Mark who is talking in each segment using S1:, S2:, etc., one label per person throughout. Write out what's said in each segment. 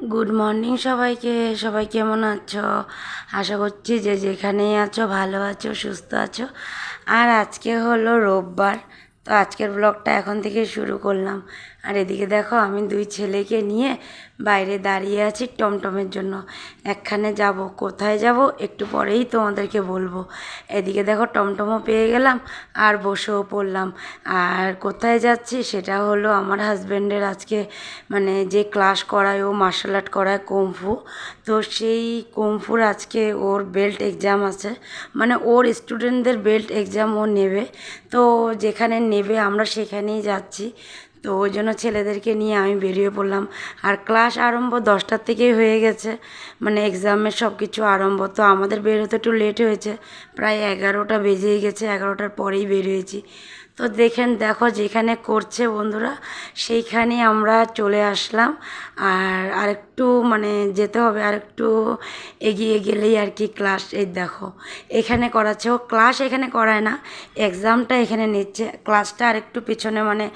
S1: Good morning সবাইকে। সবাই কেমন আছো? আশা করছি যে যেখানেই আছো, ভালো আছো, সুস্থ আছো। আর আজকে হলো রোববার। তো আজকের ব্লগটা এখন থেকে শুরু করলাম। আর এদিকে দেখো, আমি দুই ছেলেকে নিয়ে বাইরে দাঁড়িয়ে আছি টমটমের জন্য। একখানে যাব, কোথায় যাব একটু পরেই তোমাদেরকে বলব। এদিকে দেখো, টমটমও পেয়ে গেলাম আর বসেও পড়লাম। আর কোথায় যাচ্ছি সেটা হলো আমার হাজব্যান্ডের আজকে মানে যে ক্লাস করায় ও মার্শাল আর্ট করায় কুমফু, তো সেই কুমফুর আজকে ওর বেল্ট এক্সাম আছে। মানে ওর স্টুডেন্টদের বেল্ট এক্সাম ও নেবে। তো যেখানে নেবে আমরা সেখানেই যাচ্ছি। তো ওই জন্য ছেলেদেরকে নিয়ে আমি বেরিয়ে পড়লাম। আর ক্লাস আরম্ভ দশটার থেকেই হয়ে গেছে। মানে এক্সামের সব কিছু আরম্ভ। তো আমাদের বের হতে একটু লেট হয়েছে। প্রায় এগারোটা বেজেই গেছে। এগারোটার পরেই বের হয়েছি। তো দেখেন, দেখো যেখানে করছে বন্ধুরা সেইখানে আমরা চলে আসলাম। আর আরেকটু মানে যেতে হবে, আরেকটু এগিয়ে গেলেই আর কি ক্লাস এই দেখো। এখানে করাচ্ছে, ও ক্লাস এখানে করায় না এক্সামটা এখানে নিচ্ছে। ক্লাসটা আরেকটু পিছনে মানে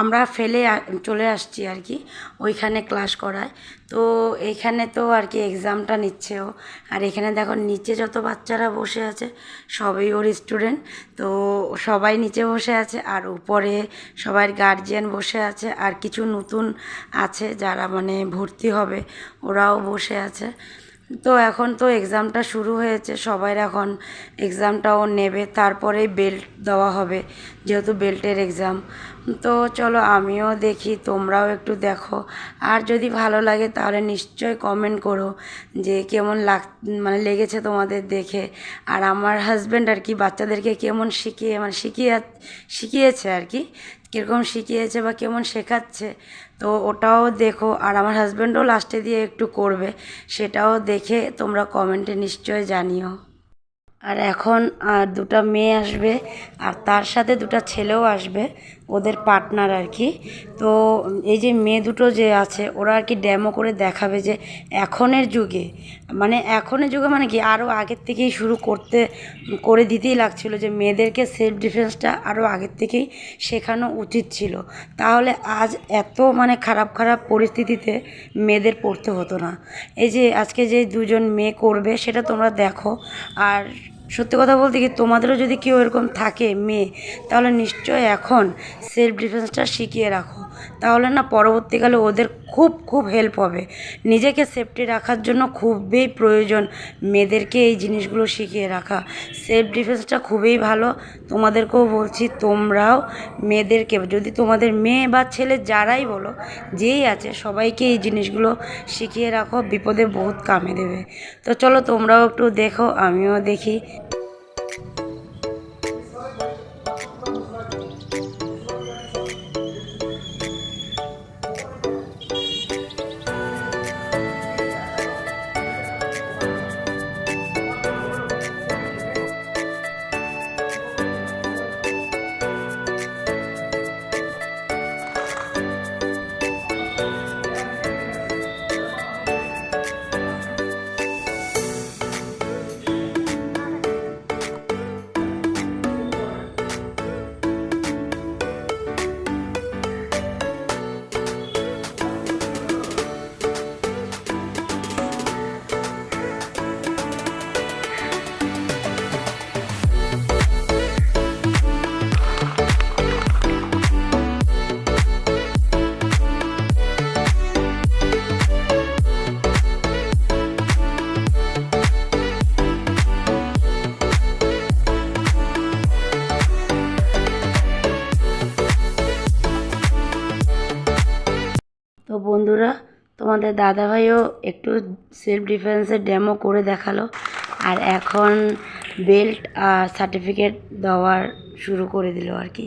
S1: আমরা ফেলে চলে আসছি আর কি, ওইখানে ক্লাস করায়। তো এইখানে তো আর কি এক্সামটা নিচ্ছে ও। আর এখানে দেখো, নিচে যত বাচ্চারা বসে আছে, সবই ওর স্টুডেন্ট তো সবাই নিচে বসে আছে আর উপরে সবার গার্জিয়ান বসে আছে আর কিছু নতুন আছে যারা মানে ভর্তি হবে, ওরাও বসে আছে। তো এখন তো এক্সামটা শুরু হয়েছে, সবাই এখন এক্সামটাও নেবে, তারপরেই বেল্ট দেওয়া হবে, যেহেতু বেল্টের এক্সাম তো চলো আমিও দেখি, তোমরাও একটু দেখো। আর যদি ভালো লাগে তাহলে নিশ্চয়ই কমেন্ট করো যে কেমন লাগ মানে লেগেছে তোমাদের দেখে। আর আমার হাজব্যান্ড আর কি বাচ্চাদেরকে কেমন শিখিয়ে মানে শিখিয়ে, শিখিয়েছে আর কি। কীরকম শিখিয়েছে বা কেমন শেখাচ্ছে, তো ওটাও দেখো। আর আমার হাজব্যান্ডও লাস্টে দিয়ে একটু করবে, সেটাও দেখে তোমরা কমেন্টে নিশ্চয় জানিও। আর এখন আর দুটা মেয়ে আসবে, আর তার সাথে দুটা ছেলেও আসবে ওদের পার্টনার আর কি তো এই যে মেয়ে দুটো যে আছে, ওরা আর কি ড্যামো করে দেখাবে যে এখনের যুগে মানে এখনের যুগে মানে কি আরও আগের থেকেই শুরু করতে, করে দিতেই লাগছিল যে মেয়েদেরকে সেলফ ডিফেন্সটা আরও আগের থেকেই শেখানো উচিত ছিল। তাহলে আজ এত মানে খারাপ খারাপ পরিস্থিতিতে মেয়েদের পড়তে হতো না। এই যে আজকে যে দুজন মেয়ে করবে, সেটা তোমরা দেখো। আর সত্যি কথা বলতে কি তোমাদেরও যদি কেউ এরকম থাকে, মেয়ে, তাহলে নিশ্চয় এখন সেলফ ডিফেন্সটা শিখিয়ে রাখো। তাহলে না পরবর্তীকালে ওদের খুব খুব হেল্প হবে। নিজেকে সেফটি রাখার জন্য খুবই প্রয়োজন মেয়েদেরকে এই জিনিসগুলো শিখিয়ে রাখা। সেলফ ডিফেন্সটা খুবই ভালো। তোমাদেরকেও বলছি, তোমরাও মেয়েদেরকে, যদি তোমাদের মেয়ে বা ছেলে যারাই বলো, যেই আছে, সবাইকে এই জিনিসগুলো শিখিয়ে রাখো, বিপদে বহুত কামে দেবে। তো চলো তোমরাও একটু দেখো, আমিও দেখি। তোমাদের দাদাভাইও একটু সেলফ ডিফেন্সের ডেমো করে দেখাল। আর এখন বেল্ট আর সার্টিফিকেট দেওয়ার শুরু করে দিল আর কি।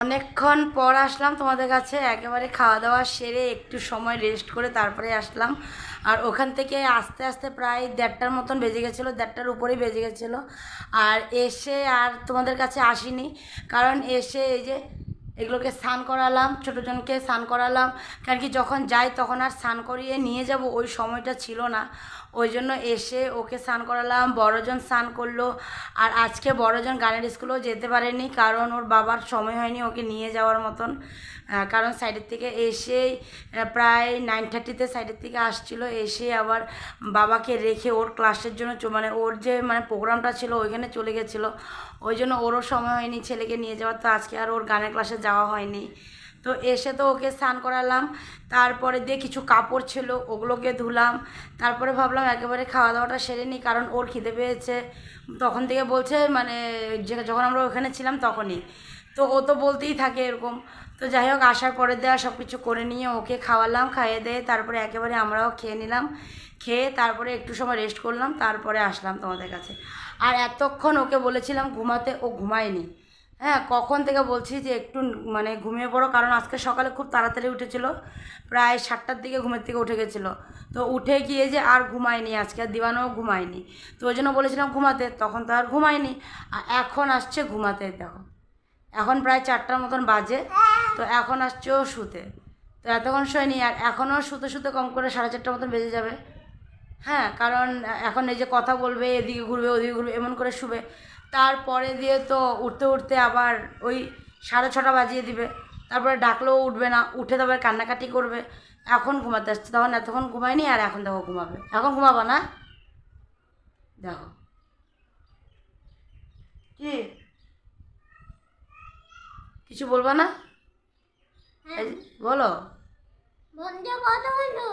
S1: অনেকক্ষণ পর আসলাম তোমাদের কাছে, একেবারে খাওয়া দাওয়া সেরে একটু সময় রেস্ট করে তারপরে আসলাম। আর ওখান থেকে আস্তে আস্তে প্রায় দেড়টার মতন বেজে গেছিল, দেড়টার উপরেই বেজে গেছিল। আর এসে আর তোমাদের কাছে আসিনি, কারণ এসে এই যে এগুলোকে স্নান করালাম ছোটোজনকে স্নান করালাম। কারণ কি যখন যাই তখন আর স্নান করিয়ে নিয়ে যাব ওই সময়টা ছিল না। ওই জন্য এসে ওকে স্নান করালাম, বড়জন স্নান করল। আর আজকে বড়জন গানের স্কুলেও যেতে পারেনি কারণ ওর বাবার সময় হয়নি ওকে নিয়ে যাওয়ার মতন। কারণ সাইডের থেকে এসেই প্রায় নাইন থার্টিতে সাইডের থেকে আসছিল এসে আবার বাবাকে রেখে ওর ক্লাসের জন্য মানে ওর যে মানে প্রোগ্রামটা ছিল ওইখানে চলে গেছিল। ওই জন্য ওরও সময় হয়নি ছেলেকে নিয়ে যাওয়ার, তো আজকে আর ওর গানের ক্লাসে যাওয়া হয়নি। তো এসে তো ওকে স্নান করালাম, তারপরে দিয়ে কিছু কাপড় ছিল, ওগুলোকে ধুলাম, তারপরে ভাবলাম একেবারে খাওয়া দাওয়াটা সেরে নিই, কারণ ওর খিদে পেয়েছে। তখন থেকে বলছে মানে যখন আমরা ওখানে ছিলাম তখনই। তো ও তো বলতেই থাকে এরকম তো যাই হোক, আসার পরে দেওয়া সব কিছু করে নিয়ে ওকে খাওয়ালাম, খাইয়ে দিয়ে তারপরে একেবারে আমরাও খেয়ে নিলাম। খেয়ে তারপরে একটু সময় রেস্ট করলাম, তারপরে আসলাম তোমাদের কাছে। আর এতক্ষণ ওকে বলেছিলাম ঘুমাতে, ও ঘুমায়নি। হ্যাঁ কখন থেকে বলছি যে একটু মানে ঘুমিয়ে পড়ো, কারণ আজকে সকালে খুব তাড়াতাড়ি উঠেছিল। প্রায় সাতটার দিকে ঘুমের থেকে উঠে গেছিল। তো উঠে গিয়ে যে আর ঘুমায়নি, আজকে আর দিবানও ঘুমায়নি। তো ওই জন্য বলেছিলাম ঘুমাতে, তখন তো আর ঘুমায়নি। আর এখন আসছে ঘুমাতে, দেখো। এখন প্রায় চারটার মতন বাজে। তো এখন আসছে ও শুতে তো এতক্ষণ শোয়নি আর এখনও শুতে শুতে কম করে সাড়ে চারটার মতন বেজে যাবে। হ্যাঁ কারণ এখন এই যে কথা বলবে, এদিকে ঘুরবে, ওদিকে ঘুরবে, এমন করে শুবে। তারপরে দিয়ে তো উঠতে উঠতে আবার ওই সাড়ে ছটা বাজিয়ে দিবে। তারপরে ডাকলেও উঠবে না, উঠে তারপরে কান্নাকাটি করবে। এখন ঘুমাতে আসছে, তখন এতক্ষণ ঘুমায়নি আর এখন দেখো ঘুমাবে। এখন ঘুমাবো না? দেখো। কি? কিছু বলব না? বলো।
S2: কত বন্ধু?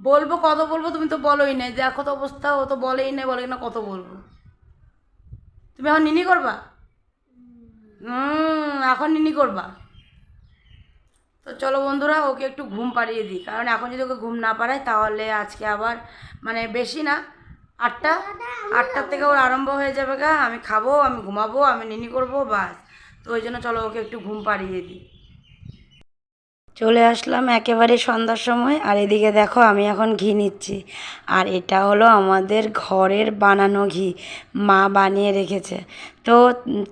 S1: বলব কত বলব তুমি তো বলোই নাই। দেখো তো অবস্থা ও তো বলেই নাই বলে না কত বলব। তুমি এখন নিনি করবা? হুম এখন নিনি করবা। তো চলো বন্ধুরা ওকে একটু ঘুম পাড়িয়ে দিই। কারণ এখন যদি ওকে ঘুম না পাড়ায় তাহলে আজকে আবার মানে বেশি না আটটা? আটটার থেকে ওর আরম্ভ হয়ে যাবে গা। আমি খাব আমি ঘুমাবো আমি নিনি করব বাস। তো ওই জন্য চলো ওকে একটু ঘুম পাড়িয়ে দিই। চলে আসলাম একেবারে সন্ধ্যার সময়, আর এদিকে দেখো আমি এখন ঘি নিচ্ছি। আর এটা হলো আমাদের ঘরের বানানো ঘি, মা বানিয়ে রেখেছে। তো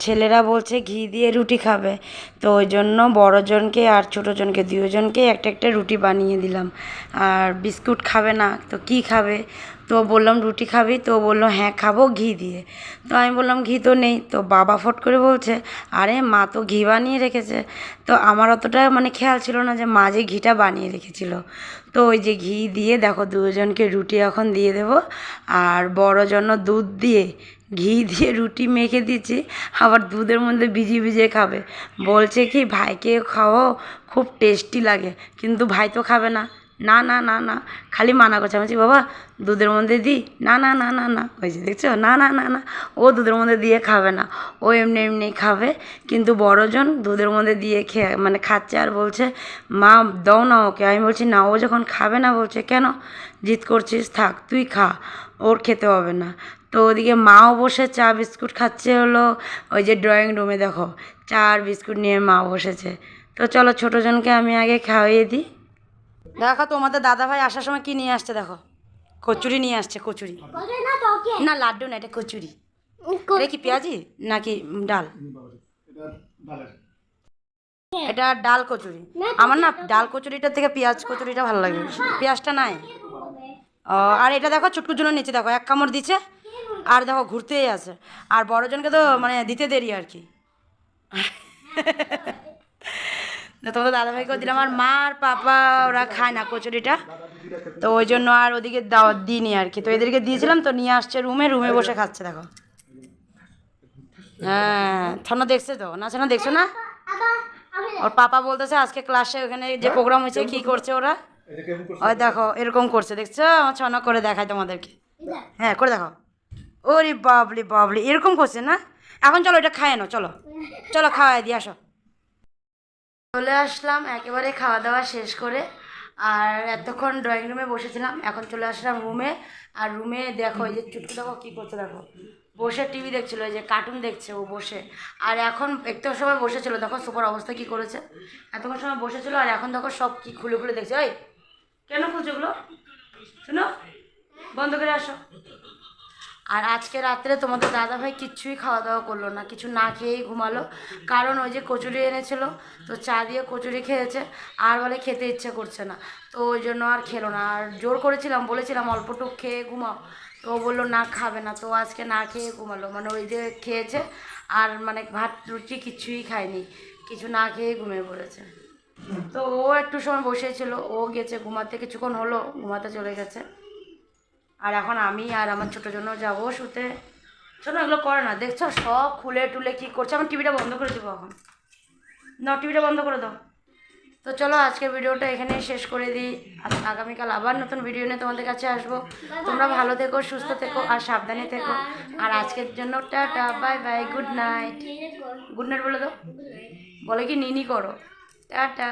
S1: ছেলেরা বলছে ঘি দিয়ে রুটি খাবে। তো ওই জন্য বড়োজনকে আর ছোটোজনকে দুজনকে একটা একটা রুটি বানিয়ে দিলাম। আর বিস্কুট খাবে না, তো কি খাবে? তো বললাম, রুটি খাবি? তো বলল হ্যাঁ খাব ঘি দিয়ে। তো আমি বললাম, ঘি তো নেই। তো বাবা ফট করে বলছে, আরে মা তো ঘি বানিয়ে রেখেছে। তো আমার অতটা মানে খেয়াল ছিল না যে মা যে ঘিটা বানিয়ে রেখেছিল। তো ওই যে ঘি দিয়ে দেখো, দুজনকে রুটি এখন দিয়ে দেব আর বড় জন্য দুধ দিয়ে, ঘি দিয়ে রুটি মেখে দিচ্ছি, আবার দুধের মধ্যে ভিজিয়ে ভিজিয়ে খাবে। বলছে কি, ভাইকে খাওয়াও, খুব টেস্টি লাগে। কিন্তু ভাই তো খাবে না। না না না না। খালি মানা করছে। আমি বলছি, বাবা, দুধের মধ্যে দিই? না না না না না। ওই যে দেখছ? না না না না। ও দুধের মধ্যে দিয়ে খাবে না। ও এমনি এমনি খাবে। কিন্তু বড়জন দুধের মধ্যে দিয়ে খেয়ে মানে খাচ্ছে আর বলছে, মা, দাও না ওকে। আমি বলছি, না, ও যখন খাবে না, বলছে, কেন? জিদ করছিস, থাক, তুই খা। ওর খেতে হবে না। তো ওদিকে মাও বসে চা, বিস্কুট খাচ্ছে হলো। ওই যে ড্রয়িং রুমে দেখো, চা আর বিস্কুট নিয়ে মা বসেছে। তো চলো ছোটোজনকে আমি আগে খাওয়িয়ে দিই। দেখো তোমাদের দাদা ভাই আসার সময় কি নিয়ে আসছে দেখো? কচুরি নিয়ে আসছে কচুরি।
S2: না
S1: লাড্ডু না এটা কচুরি। এটা কি পেঁয়াজি নাকি ডাল? এটা ডাল কচুরি। আমার না ডাল কচুরিটার থেকে পেঁয়াজ কচুরিটা ভালো লাগে পেঁয়াজটা নাই। ও আর এটা দেখো চুটকুর জন্য নিচে দেখো এক কামড় দিচ্ছে আর দেখো ঘুরতেই আছে। আর বড়জনকে তো মানে দিতে দেরি আর কি। না তোমাদের দাদাভাইকেও দিলাম। আর মা আর পাপা, ওরা খায় না কচুরিটা। তো ওই জন্য আর ওদিকে দিইনি আর কি। তো এদেরকে দিয়েছিলাম, তো নিয়ে আসছে রুমে রুমে বসে খাচ্ছে, দেখো। হ্যাঁ ছানা দেখছে তো? না ছানা দেখছ না? ওর পাপা বলতেছে, আজকে ক্লাসে ওখানে যে প্রোগ্রাম হয়েছে, কি করছে ওরা? ওই দেখো, এরকম করছে, দেখছ? আমার ছনা করে দেখায় তোমাদেরকে। হ্যাঁ করে দেখো। ওরে বাবলি বাবলি এরকম করছে না? এখন চলো এটা খায় না চলো। চলো খাওয়াই দিয়ে আসো। চলে আসলাম, একেবারে খাওয়া দাওয়া শেষ করে। আর এতক্ষণ ড্রয়িং রুমে বসেছিলাম, এখন চলে আসলাম রুমে আর রুমে দেখো, এই যে চুটকু দেখো, কী করছে দেখো। বসে টিভি দেখছিল, এই যে কার্টুন দেখছে ও বসে। আর এখন একটু সময় বসেছিল, দেখো সুপার অবস্থা কী করেছে। এতক্ষণ সময় বসেছিল, আর এখন দেখো সব কি খুলে খুলে দেখছে। ওই কেন খুলছে ওগুলো? শুনো, বন্ধ করে আসো। আর আজকে রাত্রে তোমাদের দাদা ভাই কিচ্ছুই খাওয়া দাওয়া করল না, কিছু না খেয়েই ঘুমালো। কারণ ওই যে কচুরি এনেছিল, তো চা দিয়ে কচুরি খেয়েছে, আর বলে খেতে ইচ্ছে করছে না। তো ওই জন্য আর খেলো না, আর জোর করেছিলাম, বলেছিলাম অল্পটুক খেয়ে ঘুমাও। তো ও বলল, না, খাবে না। তো আজকে না খেয়ে ঘুমালো। মানে ওই যে খেয়েছে, আর মানে ভাত, রুটি কিচ্ছুই খায়নি, কিছু না খেয়ে ঘুমিয়ে পড়েছে। তো ও একটু সময় বসেছিল, ও গেছে, ঘুমাতে কিছুক্ষণ হলো, ঘুমাতে চলে গেছে। আর এখন আমি আর আমার ছোটো জন্য যাব শুতে। শোনো, এগুলো করে না, দেখছ? সব খুলে টুলে কী করছে? আমার টিভিটা বন্ধ করে দেবো এখন। না, টিভিটা বন্ধ করে দাও। তো চলো, আজকের ভিডিওটা এখানেই শেষ করে দিই। আগামীকাল আবার নতুন ভিডিও নিয়ে তোমাদের কাছে আসব। তোমরা ভালো থেকো, সুস্থ থেকো আর সাবধানে থেকো। আর আজকের জন্য tata, bye bye, good night. Good night বলে দাও। বলে কি নিনি করো। টাটা।